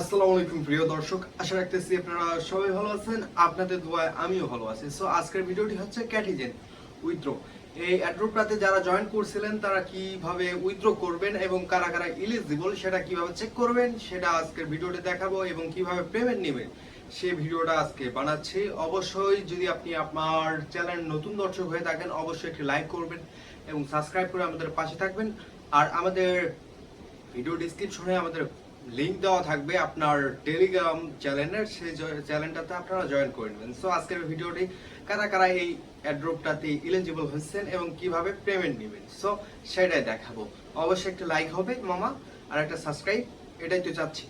আসসালামু আলাইকুম, প্রিয় দর্শক। আশা রাখতেছি আপনারা সবাই ভালো আছেন। আপনাদের দোয়ায় আমিও ভালো আছি। সো আজকের ভিডিওটি হচ্ছে ক্যাটিজেন উইথড্র এই অ্যাড্রোপটাতে যারা জয়েন করছিলেন, তারা কীভাবে উইথড্র করবেন এবং কারা কারা ইলিজিবল সেটা কীভাবে চেক করবেন, সেটা আজকের ভিডিওতে দেখাবো এবং কীভাবে পেমেন্ট নেবেন সেই ভিডিওটা আজকে বানাচ্ছি। অবশ্যই যদি আপনি আপনার চ্যানেল নতুন দর্শক হয়ে থাকেন, অবশ্যই একটি লাইক করবেন এবং সাবস্ক্রাইব করে আমাদের পাশে থাকবেন। আর আমাদের ভিডিও ডিসক্রিপশনে আমাদের লিংক দেওয়া থাকবে আপনার টেলিগ্রাম চ্যানেলের সেই চ্যানেলটাতে আপনারা জয়েন করে নেবেন। সো আজকের ভিডিওটি কারা কারা এই অ্যাড্রপটাতে এলিজিবল হচ্ছেন এবং কীভাবে পেমেন্ট নেবেন? সো সেটাই দেখাবো। অবশ্যই একটা লাইক হবে মামা, আর একটা সাবস্ক্রাইব এটাই তো চাচ্ছি।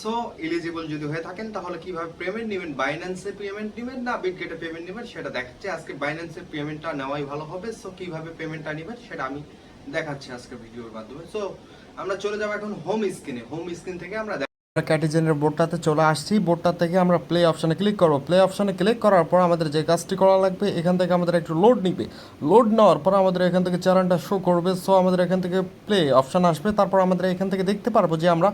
সো এলিজিবল যদি হয়ে থাকেন, তাহলে কীভাবে পেমেন্ট নেবেন? বাইন্যান্সে পেমেন্ট নেবেন না বিটগেটে পেমেন্ট নেবেন? সেটা দেখাচ্ছি। আজকে বাইন্যান্সের পেমেন্টটা নেওয়াই ভালো হবে। সো কীভাবে পেমেন্টটা নেবেন, সেটা আমি দেখাচ্ছি আজকে ভিডিওর মাধ্যমে। সো আমরা চলে যাব এখন হোম স্ক্রিনে হোম স্ক্রিন থেকে আমরা ক্যাটিজেনের বোর্ডটাতে চলে আসছি। বোর্ডটা থেকে আমরা প্লে অপশনে ক্লিক করব। প্লে অপশনে ক্লিক করার পর আমাদের যে কাজটি করা লাগবে, এখান থেকে আমাদের একটু লোড নিবে। লোড নেওয়ার পর আমাদের এখান থেকে চ্যানেলটা শো করবে। সো আমাদের এখান থেকে প্লে অপশন আসবে। তারপর আমাদের এখান থেকে দেখতে পারব যে আমরা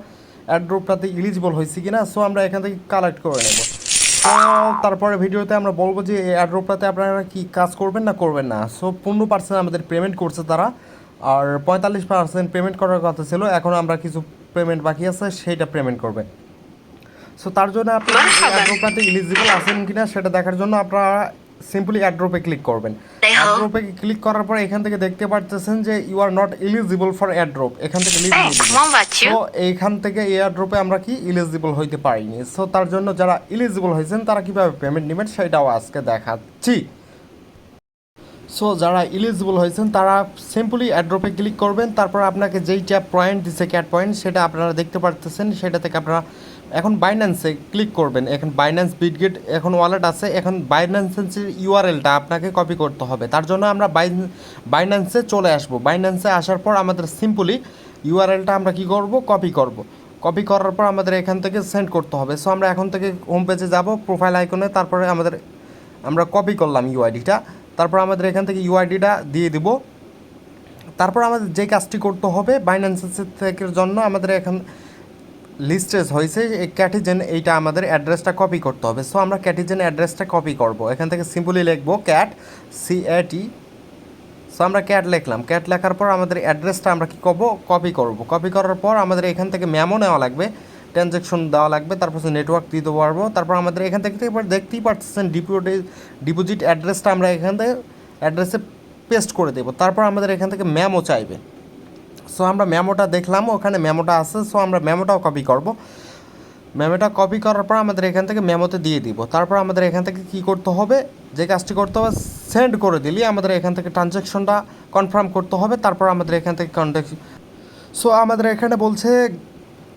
অ্যাড্রোপটাতে ইলিজিবল হয়েছি কিনা। সো আমরা এখান থেকে কালেক্ট করে নেব। তারপরে ভিডিওতে আমরা বলব যে অ্যাড্রোপটাতে আপনারা কি কাজ করবেন না করবেন না। সো পনেরো পার্সেন্ট আমাদের পেমেন্ট করছে তারা। আর পঁয়তাল্লিশ পার্সেন্ট পেমেন্ট করার কথা ছিল এখন আমরা কিছু পেমেন্ট বাকি আছে সেইটা পেমেন্ট করবে। সো তার জন্য আপনি অ্যাড্রোপটাতে ইলিজিবল আছেন কিনা সেটা দেখার জন্য আপনারা সিম্পলি অ্যাড্রোপে ক্লিক করবেন। অ্যাড্রোপে ক্লিক করার পর এখান থেকে দেখতে পারতেছেন যে you are not eligible for airdrop এখান থেকে তো এইখান থেকে এই অ্যাড্রোপে আমরা কি ইলিজিবল হইতে পারিনি। সো তার জন্য যারা ইলিজিবল হয়েছেন তারা কীভাবে পেমেন্ট নেবেন সেটাও আজকে দেখাচ্ছি। সো যারা ইলিজিবল হয়েছেন, তারা সিম্পলি অ্যাড্রপে ক্লিক করবেন। তারপর আপনাকে যেই ট্যাপ পয়েন্ট দিছে ক্যাট পয়েন্ট সেটা আপনারা দেখতে পারতেছেন। সেটা থেকে আপনারা এখন বাইন্যান্সে ক্লিক করবেন। এখন বাইন্যান্স বিটগেট এখন ওয়ালেট আছে। এখন বাইন্যান্সের ইউআরএলটা আপনাকে কপি করতে হবে। তার জন্য আমরা বাই বাইন্যান্সে চলে আসব। বাইন্যান্সে আসার পর আমাদের সিম্পলি ইউআরএলটা আমরা কি করব? কপি করব। কপি করার পর আমাদের এখান থেকে সেন্ড করতে হবে। সো আমরা এখন থেকে হোম পেজে যাব প্রোফাইল আইকনে তারপরে আমাদের, আমরা কপি করলাম ইউআইডিটা তারপর আমাদের এখান থেকে ইউআইডিটা দিয়ে দিব। তারপর আমাদের যে কাজটি করতে হবে বাইন্যান্সের থেকে জন্য আমাদের এখন লিস্টেজ হয়েছে, এই ক্যাটিজেন এইটা আমাদের অ্যাড্রেসটা কপি করতে হবে। সো আমরা ক্যাটিজেন অ্যাড্রেসটা কপি করব। এখান থেকে সিম্পলি লিখব ক্যাট সি টি সো আমরা ক্যাট লিখলাম। ক্যাট লেখার পর আমাদের অ্যাড্রেসটা আমরা কী করব? কপি করব। কপি করার পর আমাদের এখান থেকে ম্যামো নেওয়া লাগবে। ট্রানজ্যাকশন দেওয়া লাগবে, তারপর নেটওয়ার্ক দিতে পারব তারপর আমাদের এখান থেকে এবার দেখতেই পাচ্ছেন ডিপোজিট ডিপোজিট অ্যাড্রেসটা আমরা এখান থেকে অ্যাড্রেসে পেস্ট করে দেবো। তারপর আমাদের এখান থেকে ম্যামো চাইবে। সো আমরা ম্যামোটা দেখলাম, ওখানে ম্যামোটা আছে সো আমরা ম্যামোটাও কপি করব। ম্যামোটা কপি করার পর আমাদের এখান থেকে ম্যামোতে দিয়ে দিব। তারপর আমাদের এখান থেকে কি করতে হবে? যে কাজটি করতে হবে সেন্ড করে দিলি আমাদের এখান থেকে ট্রানজ্যাকশনটা কনফার্ম করতে হবে। তারপর আমাদের এখান থেকে কন্ট্যাক্ট সো আমাদের এখানে বলছে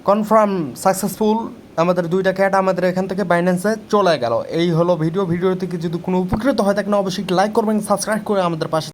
কনফার্ম সাকসেসফুল আমাদের দুইটা ক্যাট আমাদের এখান থেকে বাইন্যান্সে চলে গেল। এই হলো ভিডিও ভিডিও থেকে যদি কোনো উপকৃত হয় থাকে অবশ্যই লাইক করবেন সাবস্ক্রাইব করে আমাদের পাশে